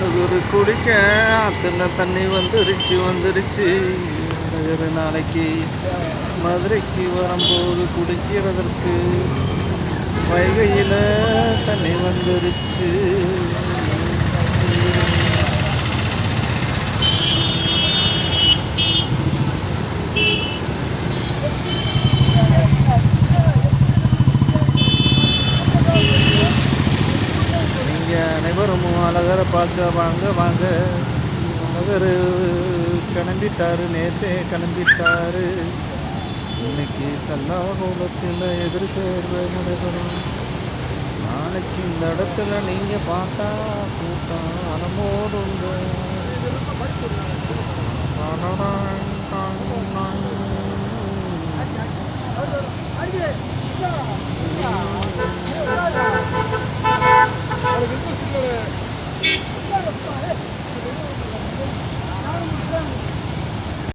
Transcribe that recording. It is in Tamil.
வரும்போது குடிக்க. ஆத்துல தண்ணி வந்துருச்சு வந்துருச்சு. ஒரு நாளைக்கு? மதுரைக்கு வரும்போது குடிக்கிறதற்கு. வைகையில் தண்ணி வந்துருச்சு. நீங்கள் அனைவரும் அழகரை பார்க்க வாங்க வாங்க. அழகர் கிளம்பிட்டாரு நேற்றே கிளம்பிட்டாரு. இன்னைக்கு தல்லாகுலத்தில் எதிர் சேர்வை நடைபெறும். நாளைக்கு இந்த இடத்துல நீங்கள் பார்த்தா கூட்டம் அலமோடுங்க அடியே